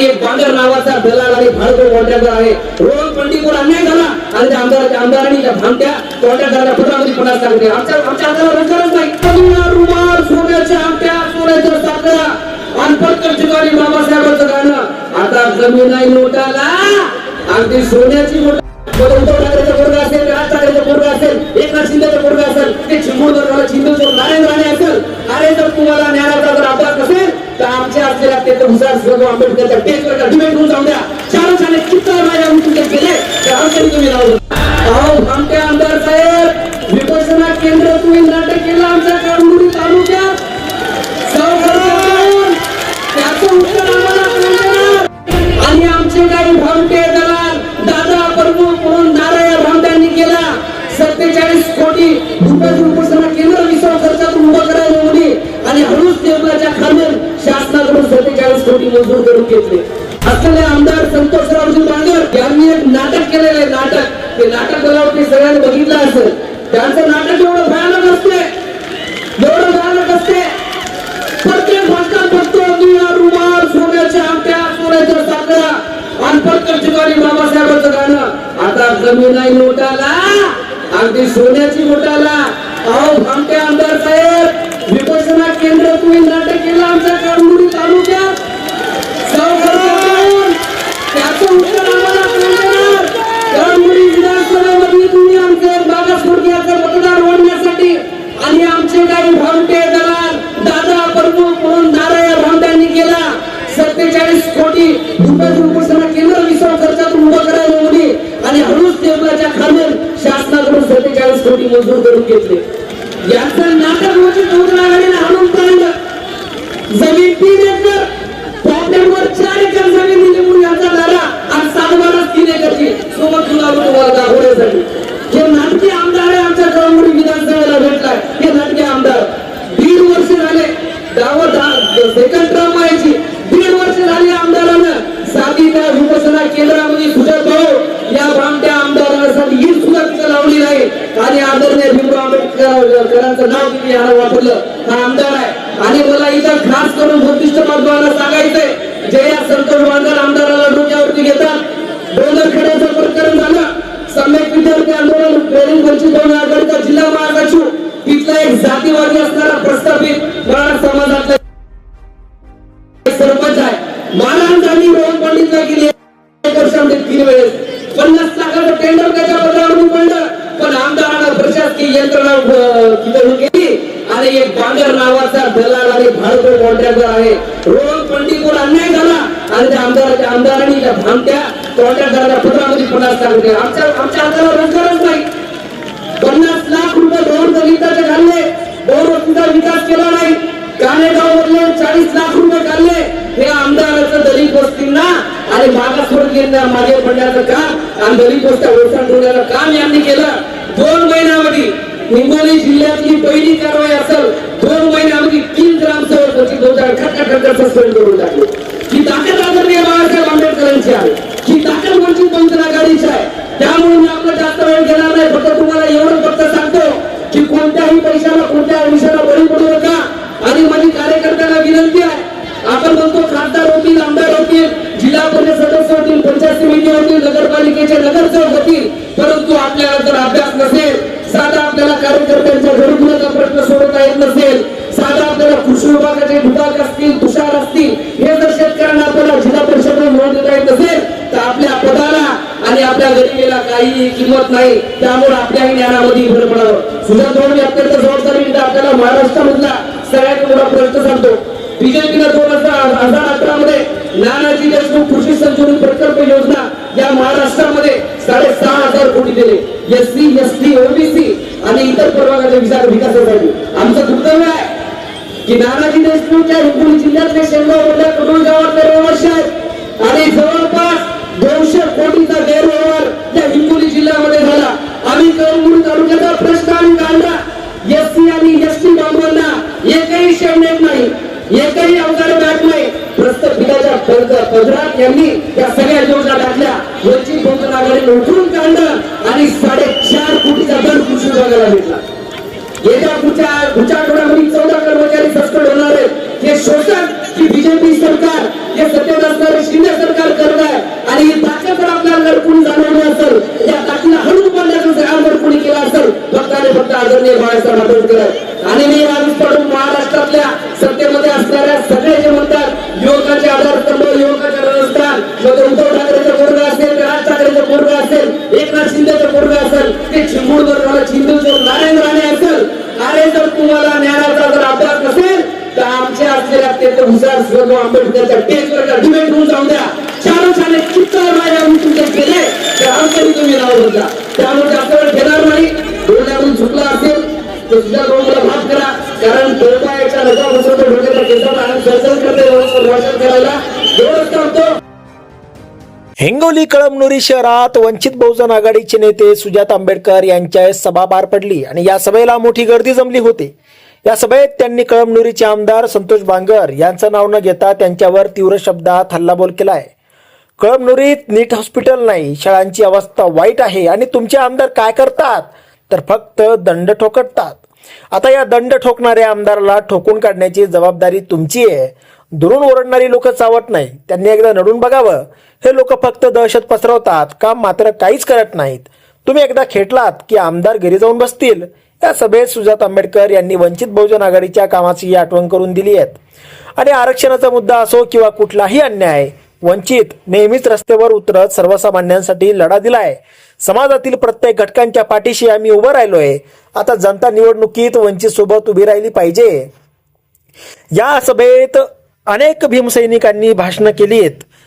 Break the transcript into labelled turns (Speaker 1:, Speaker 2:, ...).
Speaker 1: बांगर नावाचा दलाल आणि भाडको कॉन्ट्रॅक्टर आहे. रोहन पंडितवर अन्याय झाला. आणि त्या आमदाराच्या आमदारांनी त्या भामट्या कॉन्ट्रॅक्टरला पत्रामध्ये पन्नास लाख दिले. आमच्या आमच्या हाताला रोजगारच नाही. कलिंगा, रुमाल सोन्याच्या आमट्या सोन्याच्या साखरा. अनपडकर ठिकाणी बाबासाहेबांचं गाणं. आता जमीन आहे नोटाला अगदी सोन्याची नोट उद्धव ठाकरेचा पोरगा असेल राज ठाकरेचा पोरगा असेल एकनाथ शिंदेचा पोरगा असेल ते चिंबूरवर नारायण राणे असेल. अरे जर तुम्हाला न्याय आमच्या असलेल्या ते हुसार आंबेडकरचा टेस्ट टेस्टवरच्या डिबेट होऊन जाऊ द्या. चार झाले चित्र माझ्या तुमचे केले तर आमच्यानी तुम्ही लावलं अहो भामटे आमदार साहेब विपसना केंद्र तुम्ही सत्तेचाळीस मंजूर करून घेतले. असलेले आमदार संतोषरावजी बांगर यांनी एक नाटक केलेलं आहे नाटक. ते नाटक मला वाटते सगळ्यांनी बघितलं असेल. त्यांचं नाटक एवढं भयानक असते एवढं भयानक असते प्रत्येक भाषणात बघतो निळा रुमाल सोन्याच्या आमट्या सोन्याच्या साखरा आणि प्रत्येक ठिकाणी बाबासाहेबांचं गाणं. आता जमीन आहे नोटाला. अगदी सोन्याची नोटाला. अहो भामटे आमदार साहेब विपसना केंद्र तुम्ही नाटक केलं आमच्या काळमुडी कोटी रुपयाची उपोषणा केंद्र विश्व खर्चातून उभं करायला होती आणि हळूच टेबलाच्या खांद्यात शासनाकडून सत्तेचाळीस कोटी मंजूर करून घेतले. याचं नाटक म्हणजे बहुजन आघाडीने आणून पाहिलं जमीन तीन एकर प्रॉब्लेमवर चार एकर जमीन दिली म्हणून याचा दारा आणि सातबाराच तीन एकरची. सोबत तुला तुम्हाला दाखवण्यासाठी. हे नाटके आमदार आहे आमच्या कळमुडी विधानसभेला भेटलाय. हे नाटके आमदार. दीड वर्ष झाले. दावत भीमराव नाव तिथे याला वापरलं? हा आमदार आहे. आणि मला इथं खास करून बुद्धिस्ट बांधवांना सांगायचंय जे या संतोष बांधर आमदाराला डोक्यावरती घेतात डोंगर खेड्याचं प्रकरण झालं. सम्यक विद्यार्थी आंदोलन ट्रेनिंग वंचित आणि एक बांगर नावाचा दलाल आणि भारतीय कॉन्ट्रॅक्टर आहे. रोहन पंडितवर अन्याय झाला. आणि त्या आमदाराच्या आमदारांनी त्या भामट्या कॉन्ट्रॅक्टरच्या पत्रामध्ये पन्नास लाख दिले आमच्या आमच्या हाताला रोजगारच नाही. पन्नास लाख रुपये दोन दलिताचे घालले दोन वस्तीचा विकास केला नाही. कानेगाव मधले चाळीस लाख रुपये काढले हे आमदाराचं दलित वस्तींना आणि मागासवर्गीयांना मागे पडण्याचं काम आणि दलित वस्त्या ओळखण्याचं काम यांनी केलं. दोन महिना हिंगोली जिल्ह्यातली पहिली कारवाई असेल दोन महिन्यामध्ये तीन ग्रामसेवक दोन चार खटका खटका सस्पेंड करून टाकले. ही ताकद आदरणीय बाबासाहेब आंबेडकरांची आहे. ही ताकद वंचित बहुजन आघाडीची आहे. त्यामुळे मी आपलं जास्त वेळ घेणार नाही फक्त तुम्हाला एवढं फक्त सांगतो की कोणत्याही पैशाला कोणत्या आयुष्याला बळी पडू नका. आणि माझी कार्यकर्त्यांना विनंती आहे आपण म्हणतो खासदार होतील आमदार होतील जिल्हा परिषद सदस्य होतील पंचायत समिती होतील नगरपालिकेचे नगरसेवक साधा आपल्याला कार्यकर्त्यांच्या घरकुलाचा प्रश्न सोडवता येत नसेल साधा आपल्याला कृषी विभागाचे विभाग असतील तुषार असतील हे जर शेतकऱ्यांना आपल्याला जिल्हा परिषद मिळवून देता येत नसेल तर आपल्या पदाला आणि आपल्या गरिबीला काही किंमत नाही. त्यामुळे आपल्याही ज्ञानामध्ये भर पडावं. सुजात धोरण अत्यंत जबाबदारी आपल्याला महाराष्ट्रामधला सगळ्यात मोठा प्रश्न सांगतो. बीजेपीनं दोन हजार हजार अठरा मध्ये नानाजी देशमुख कृषी संशोधन प्रकल्प योजना या महाराष्ट्रामध्ये साडेसहा हजार कोटी दिले. S C S T OBC आणि इतर प्रभागाच्या विचार विकासासाठी. आमचं कर्तव्य आहे की नानाजी देशमुखच्या हिंगोली जिल्ह्यातले शेंगाव मधल्या कुटुंब गावातले रहिवासी आहेत आणि जवळपास दोनशे कोटीचा गैरव्यवहार त्या हिंगोली जिल्ह्यामध्ये झाला. आम्ही कळमुडी तालुक्याचा प्रश्न आणि काढला एस सी आणि एस टी बांधवांना एकही शेड नेत नाही एकही अवजार बॅट नाही. प्रस्थापिताच्या पदरात यांनी या सगळ्या योजना टाकल्या. वंचित बहुजन आघाडीने उठून काढलं आणि साडेचार कोटीचा दर कृषी विभागाला भेटला. येत्या पुढच्या पुढच्या आठवड्यामध्ये चौदा कर्मचारी सस्पेंड होणार आहेत. हे शोषण की बीजेपी सरकार हे सत्तेत असणारे शिंदे सरकार करत आहे आणि ही ताकद जर आपल्याला जर कोणी जाणवली असेल. या ताकदीला हळून पडण्याचं काम जर कोणी केलं असेल फक्त आणि फक्त आदरणीय बाळासाहेब आंबेडकर आणि मी हुशार सर्व डिबेट होऊन जाऊ द्या. चित्तावर माझ्या तर आमच्याही तुम्ही नाव होता त्यामुळे जास्त वेळ घेणार नाही. असेल तर सुद्धा करा. कारण नका बसवतो डोक्याच्या केसात आणि सरसर करते भाषण करायला. एवढंच
Speaker 2: हिंगोली कळमनुरी शहरात वंचित बहुजन आघाडीचे नेते सुजात आंबेडकर यांच्या सभा पार पडली आणि या सभेला मोठी गर्दी जमली होती. या सभेत त्यांनी कळमनुरीचे आमदार संतोष बांगर यांचं नाव न घेता त्यांच्यावर तीव्र शब्दात हल्लाबोल केलाय. कळमनुरीत नीट हॉस्पिटल नाही शाळांची अवस्था वाईट आहे आणि तुमचे आमदार काय करतात? तर फक्त दंड ठोकटतात आता या दंड ठोकणाऱ्या आमदाराला ठोकून काढण्याची जबाबदारी तुमची आहे. दुरून ओरडणारी लोक चावत नाही. त्यांनी एकदा नडून बघावं. हे लोक फक्त दहशत पसरवतात. काम मात्र काहीच करत नाहीत. तुम्ही एकदा खेटलात की आमदार घरी जाऊन बसतील? या सभेत सुजात आंबेडकर यांनी वंचित बहुजन आघाडीच्या कामाची आठवण करून दिली आहेत. आणि आरक्षणाचा मुद्दा असो किंवा कुठलाही अन्याय वंचित नेहमीच रस्त्यावर उतरत सर्वसामान्यांसाठी लढा दिलाय. समाजातील प्रत्येक घटकांच्या पाठीशी आम्ही उभं राहिलोय. आता जनता निवडणुकीत वंचित सोबत उभी राहिली पाहिजे. या सभेत अनेक भीमसैनिकांनी भाषणं केली आहेत.